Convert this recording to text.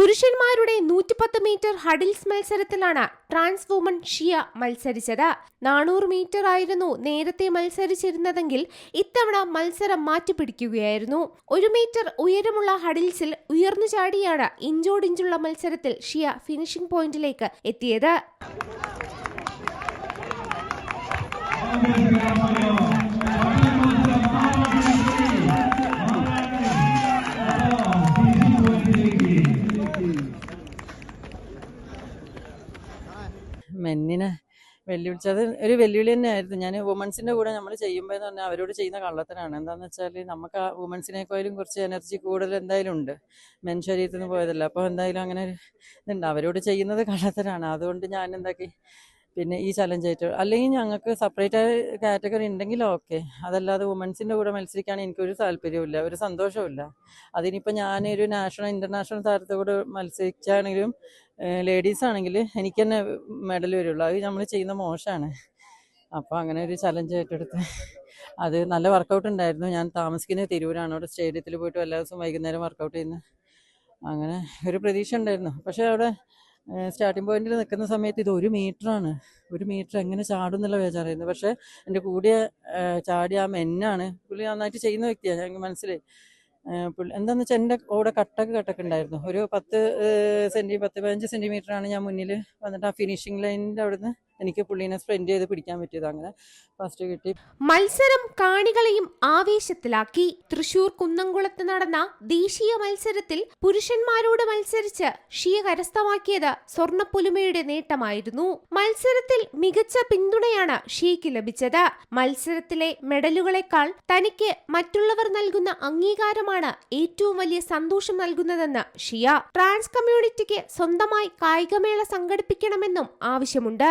പുരുഷന്മാരുടെ നൂറ്റിപ്പത്ത് metre hurdles മത്സരത്തിലാണ് ട്രാൻസ് വുമൺ ഷിയ മത്സരിച്ചത്. നാനൂറ് മീറ്റർ ആയിരുന്നു നേരത്തെ മത്സരിച്ചിരുന്നതെങ്കിൽ ഇത്തവണ മത്സരം മാറ്റിപ്പിടിക്കുകയായിരുന്നു. ഒരു മീറ്റർ ഉയരമുള്ള ഹഡിൽസിൽ ഉയർന്നു ചാടിയാണ് ഇഞ്ചോടിഞ്ചുള്ള മത്സരത്തിൽ ഷിയ ഫിനിഷിംഗ് പോയിന്റിലേക്ക് എത്തിയത്. മെന്നിനെ വെല്ലുവിളിച്ചത് ഒരു വെല്ലുവിളി തന്നെയായിരുന്നു. ഞാൻ വുമൻസിന്റെ കൂടെ നമ്മൾ ചെയ്യുമ്പോൾ എന്ന് പറഞ്ഞാൽ അവരോട് ചെയ്യുന്ന കള്ളത്തരാണ്. എന്താണെന്ന് വെച്ചാൽ നമുക്ക് ആ വുമൻസിനേക്കാളും കുറച്ച് എനർജി കൂടുതൽ എന്തായാലും ഉണ്ട്. മെൻ ശരീരത്തിൽ നിന്ന് പോയതല്ല. അപ്പോൾ എന്തായാലും അങ്ങനെ ഒരു ഇതുണ്ട്. അവരോട് ചെയ്യുന്നത് കള്ളത്തരാണ്. അതുകൊണ്ട് ഞാൻ എന്താക്കി പിന്നെ ഈ ചലഞ്ച് ആയിട്ട്. അല്ലെങ്കിൽ ഞങ്ങൾക്ക് സെപ്പറേറ്റ് ആയ കാറ്റഗറി ഉണ്ടെങ്കിലും ഓക്കെ അതല്ലാതെ വുമൻസിന്റെ കൂടെ മത്സരിക്കാൻ എനിക്കൊരു താല്പര്യമില്ല ഒരു സന്തോഷമില്ല അതിനിപ്പോൾ ഞാനൊരു നാഷണൽ ഇന്റർനാഷണൽ താരത്തെ കൂടെ മത്സരിച്ചാണെങ്കിലും ലേഡീസ് ആണെങ്കിൽ എനിക്ക് തന്നെ മെഡൽ വരുള്ളൂ. അത് നമ്മൾ ചെയ്യുന്ന മോശമാണ്. അപ്പോൾ അങ്ങനെ ഒരു ചലഞ്ച് ഏറ്റെടുത്ത് അത് നല്ല വർക്കൗട്ട് ഉണ്ടായിരുന്നു. ഞാൻ താമസിക്കുന്നത് തിരൂരാണ്. അവിടെ സ്റ്റേഡിയത്തിൽ പോയിട്ട് എല്ലാ ദിവസവും വൈകുന്നേരം വർക്കൗട്ട് ചെയ്യുന്നത് അങ്ങനെ ഒരു പ്രതീക്ഷ ഉണ്ടായിരുന്നു. പക്ഷേ അവിടെ സ്റ്റാർട്ടിംഗ് പോയിന്റിൽ നിൽക്കുന്ന സമയത്ത് ഇത് ഒരു മീറ്ററാണ് ഒരു മീറ്റർ എങ്ങനെ ചാടും എന്നുള്ള വിചാരമായിരുന്നു പക്ഷേ എന്റെ കൂടിയ ചാടിയ ആ മെന്നാണ്. പുള്ളി നന്നായിട്ട് ചെയ്യുന്ന വ്യക്തിയാണ് ഞങ്ങൾക്ക് മനസ്സിലായി. പുള്ളി എന്താണെന്ന് വെച്ചാൽ എന്റെ കൂടെ കട്ടക്ക് കട്ടക്ക് ഉണ്ടായിരുന്നു. ഒരു പത്ത് സെന്റി പത്ത് പതിനഞ്ച് സെന്റിമീറ്ററാണ് ഞാൻ മുന്നിൽ വന്നിട്ട് ആ ഫിനിഷിംഗ് ലൈനിന്റെ അവിടുന്ന് എനിക്ക് പുള്ളീനെ സ്പ്രെൻഡ് ചെയ്ത് പിടിക്കാൻ പറ്റിയത് അങ്ങനെ ഫസ്റ്റ് കിട്ടി. മത്സരം കാണികളെയും ആവേശത്തിലാക്കി. തൃശൂർ കുന്നംകുളത്ത് നടന്ന ദേശീയ മത്സരത്തിൽ പുരുഷന്മാരോട് മത്സരിച്ച് ഷിയ കരസ്ഥമാക്കിയത് സ്വർണപ്പൊലിമയുടെ നേട്ടമായിരുന്നു. മത്സരത്തിൽ മികച്ച പിന്തുണയാണ് ഷിയയ്ക്ക് ലഭിച്ചത്. മത്സരത്തിലെ മെഡലുകളെക്കാൾ തനിക്ക് മറ്റുള്ളവർ നൽകുന്ന അംഗീകാരമാണ് ഏറ്റവും വലിയ സന്തോഷം നൽകുന്നതെന്ന് ഷിയ. ട്രാൻസ് കമ്മ്യൂണിറ്റിക്ക് സ്വന്തമായി കായികമേള സംഘടിപ്പിക്കണമെന്നും ആവശ്യമുണ്ട്.